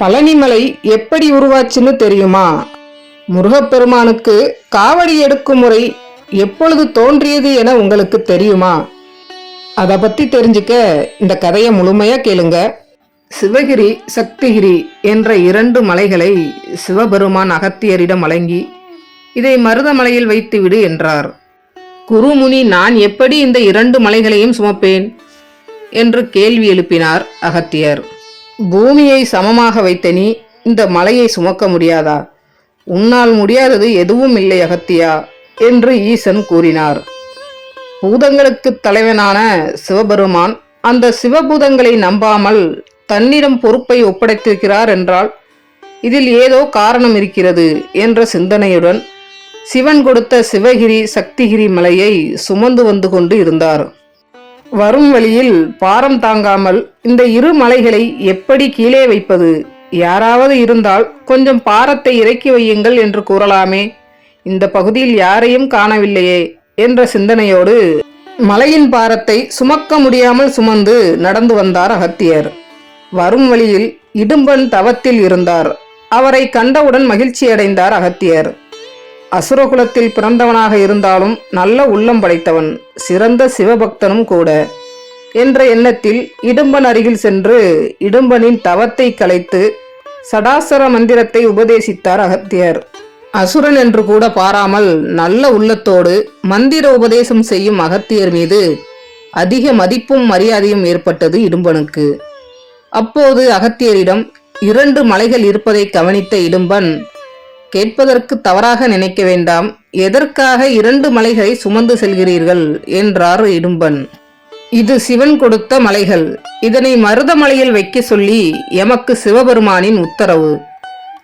பழனிமலை எப்படி உருவாச்சுன்னு தெரியுமா? முருகப்பெருமானுக்கு காவடி எடுக்கும் முறை எப்பொழுது தோன்றியது என உங்களுக்கு தெரியுமா? அதை பற்றி தெரிஞ்சுக்க இந்த கதையை முழுமையா கேளுங்க. சிவகிரி சக்திகிரி என்ற இரண்டு மலைகளை சிவபெருமான் அகத்தியரிடம் வழங்கி இதை மருதமலையில் வைத்துவிடு என்றார். குருமுனி நான் எப்படி இந்த இரண்டு மலைகளையும் சுமப்பேன்? என்று கேள்வி எழுப்பினார் அகத்தியர். பூமியை சமமாக வைத்த நீ இந்த மலையை சுமக்க முடியாதா? உன்னால் முடியாதது எதுவும் இல்லை அகத்தியா என்று ஈசன் கூறினார். பூதங்களுக்கு தலைவனான சிவபெருமான் அந்த சிவபூதங்களை நம்பாமல் தன்னிடம் பொறுப்பை ஒப்படைத்திருக்கிறார் என்றால் இதில் ஏதோ காரணம் இருக்கிறது என்ற சிந்தனையுடன் சிவன் கொடுத்த சிவகிரி சக்திகிரி மலையை சுமந்து வந்து கொண்டு இருந்தார். வரும் வழியில் பாரம் தாங்காமல் இந்த இரு மலைகளை எப்படி கீழே வைப்பது? யாராவது இருந்தால் கொஞ்சம் பாரத்தை இறக்கி வையுங்கள் என்று கூறலாமே. இந்த பகுதியில் யாரையும் காணவில்லையே என்ற சிந்தனையோடு மலையின் பாரத்தை சுமக்க முடியாமல் சுமந்து நடந்து வந்தார் அகத்தியர். வரும் வழியில் இடும்பன் தவத்தில் இருந்தார். அவரை கண்டவுடன் மகிழ்ச்சி அடைந்தார் அகத்தியர். அசுரகுலத்தில் பிறந்தவனாக இருந்தாலும் நல்ல உள்ளம் படைத்தவன் சிறந்த சிவபக்தனும் கூட. என்ற எண்ணத்தில் இடும்பன் அருகில் சென்று இடும்பனின் தவத்தை கலைத்து சடாசர மந்திரத்தை உபதேசித்தார் அகத்தியர். அசுரன் என்று கூட பாராமல் நல்ல உள்ளத்தோடு மந்திர உபதேசம் செய்யும் அகத்தியர் மீது அதிக மதிப்பும் மரியாதையும் ஏற்பட்டது இடும்பனுக்கு. அப்போது அகத்தியரிடம் இரண்டு மலைகள் இருப்பதை கவனித்த இடும்பன் கேட்பதற்கு தவறாக நினைக்க வேண்டாம். எதற்காக இரண்டு மலைகளை சுமந்து செல்கிறீர்கள்? என்றார் இடும்பன். இது சிவன் கொடுத்த மலைகள். இதனை மருதமலையில் வைக்க சொல்லி எமக்கு சிவபெருமானின் உத்தரவு.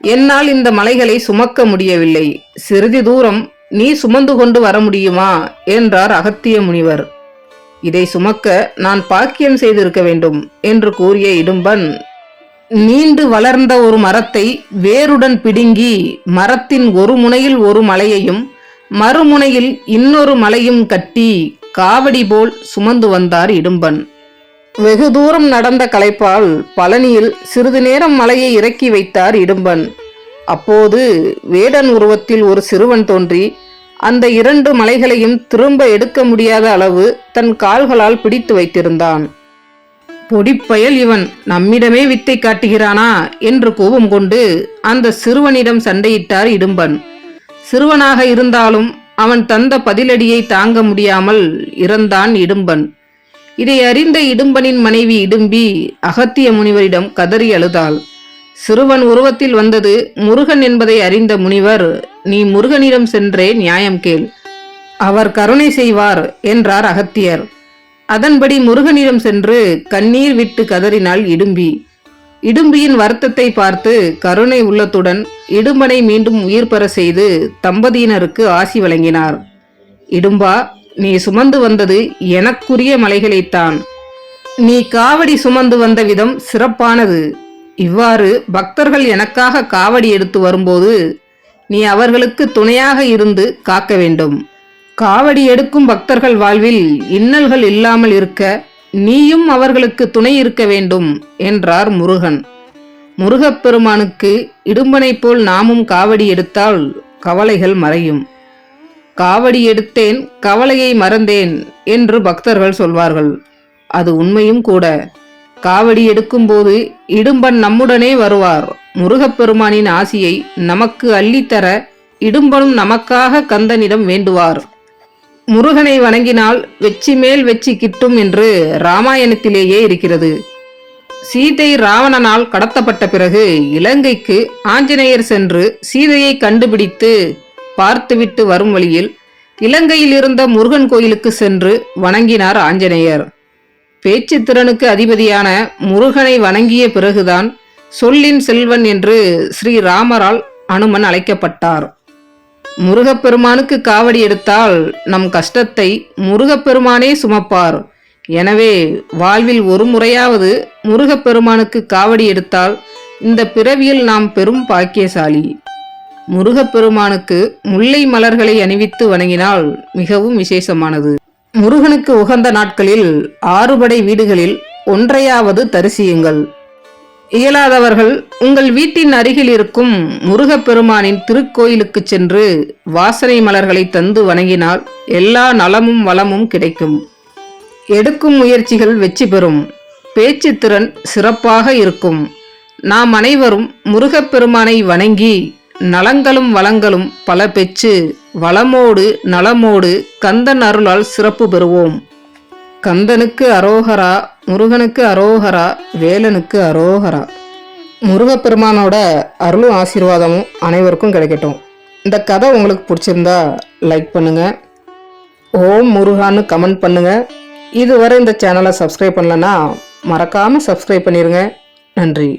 என்னால் இந்த மலைகளை சுமக்க முடியவில்லை. சிறிது தூரம் நீ சுமந்து கொண்டு வர முடியுமா? என்றார் அகத்திய முனிவர். இதை சுமக்க நான் பாக்கியம் செய்திருக்க வேண்டும் என்று கூறிய இடும்பன் நீண்டு வளர்ந்த ஒரு மரத்தை வேருடன் பிடுங்கி மரத்தின் ஒரு முனையில் ஒரு மலையையும் மறுமுனையில் இன்னொரு மலையும் கட்டி காவடி போல் சுமந்து வந்தார் இடும்பன். வெகு தூரம் நடந்த களைப்பால் பழனியில் சிறிது நேரம் மலையை இறக்கி வைத்தார் இடும்பன். அப்போது வேடன் உருவத்தில் ஒரு சிறுவன் தோன்றி அந்த இரண்டு மலைகளையும் திரும்ப எடுக்க முடியாத அளவு தன் கால்களால் பிடித்து வைத்திருந்தான். பொடிப்பயல் இவன் நம்மிடமே வித்தை காட்டுகிறானா? என்று கோபம் கொண்டு அந்த சிறுவனிடம் சண்டையிட்டார் இடும்பன். சிறுவனாக இருந்தாலும் அவன் தந்த பதிலடியை தாங்க முடியாமல் இறந்தான் இடும்பன். இதை அறிந்த இடும்பனின் மனைவி இடும்பி அகத்திய முனிவரிடம் கதறி அழுதாள். சிறுவன் உருவத்தில் வந்தது முருகன் என்பதை அறிந்த முனிவர் நீ முருகனிடம் சென்றே நியாயம் கேள். அவர் கருணை செய்வார் என்றார் அகத்தியர். அதன்படி முருகனிடம் சென்று கண்ணீர் விட்டு கதறினாள் இடும்பி. இடும்பியின் வருத்தத்தை பார்த்து கருணை உள்ளத்துடன் இடும்பனை மீண்டும் உயிர் பெற செய்து தம்பதியினருக்கு ஆசி வழங்கினார். இடும்பா நீ சுமந்து வந்தது எனக்குரிய மலைகளைத்தான். நீ காவடி சுமந்து வந்த விதம் சிறப்பானது. இவ்வாறு பக்தர்கள் எனக்காக காவடி எடுத்து வரும்போது நீ அவர்களுக்கு துணையாக இருந்து காக்க வேண்டும். காவடி எடுக்கும் பக்தர்கள் வாழ்வில் இன்னல்கள் இல்லாமல் இருக்க நீயும் அவர்களுக்கு துணை இருக்க வேண்டும் என்றார் முருகன். முருகப்பெருமானுக்கு இடும்பனைப் போல் நாமும் காவடி எடுத்தால் கவலைகள் மறையும். காவடி எடுத்தேன் கவலையை மறந்தேன் என்று பக்தர்கள் சொல்வார்கள். அது உண்மையும் கூட. காவடி எடுக்கும்போது இடும்பன் நம்முடனே வருவார். முருகப்பெருமானின் ஆசியை நமக்கு அள்ளித்தர இடும்பனும் நமக்காக கந்தனிடம் வேண்டுவார். முருகனை வணங்கினால் வெச்சி மேல் வெச்சி கிட்டும் என்று ராமாயணத்திலேயே இருக்கிறது. சீதை ராவணனால் கடத்தப்பட்ட பிறகு இலங்கைக்கு ஆஞ்சநேயர் சென்று சீதையை கண்டுபிடித்து பார்த்துவிட்டு வரும் வழியில் இலங்கையில் இருந்த முருகன் கோயிலுக்கு சென்று வணங்கினார் ஆஞ்சநேயர். பேச்சு திறனுக்கு அதிபதியான முருகனை வணங்கிய பிறகுதான் சொல்லின் செல்வன் என்று ஸ்ரீ ராமரால் அனுமன் அழைக்கப்பட்டார். முருகப்பெருமானுக்கு காவடி எடுத்தால் நம் கஷ்டத்தை முருகப்பெருமானே சுமப்பார். எனவே வாழ்வில் ஒரு முறையாவது முருகப்பெருமானுக்கு காவடி எடுத்தால் இந்த பிறவியில் நாம் பெரும் பாக்கியசாலி. முருகப்பெருமானுக்கு முல்லை மலர்களை அணிவித்து வணங்கினால் மிகவும் விசேஷமானது. முருகனுக்கு உகந்த நாட்களில் ஆறுபடை வீடுகளில் ஒன்றையாவது தரிசியுங்கள். இயலாதவர்கள் உங்கள் வீட்டின் அருகில் இருக்கும் முருகப்பெருமானின் திருக்கோயிலுக்கு சென்று வாசனை மலர்களை தந்து வணங்கினால் எல்லா நலமும் வளமும் கிடைக்கும். எடுக்கும் முயற்சிகள் வெற்றி பெறும். பேச்சு திறன் சிறப்பாக இருக்கும். நாம் அனைவரும் முருகப்பெருமானை வணங்கி நலங்களும் வளங்களும் பல பெற்று வளமோடு நலமோடு கந்தன் அருளால் சிறப்பு பெறுவோம். கந்தனுக்கு அரோகரா முருகனுக்கு அரோகரா வேலனுக்கு அரோகரா. முருகப்பெருமானோட அருளும் ஆசீர்வாதமும் அனைவருக்கும் கிடைக்கட்டும். இந்த கதை உங்களுக்கு பிடிச்சிருந்தா லைக் பண்ணுங்கள் ஓம் முருகான்னு கமெண்ட் பண்ணுங்கள் இதுவரை இந்த சேனலை சப்ஸ்கிரைப் பண்ணலன்னா மறக்காமல் சப்ஸ்கிரைப் பண்ணிடுங்க நன்றி.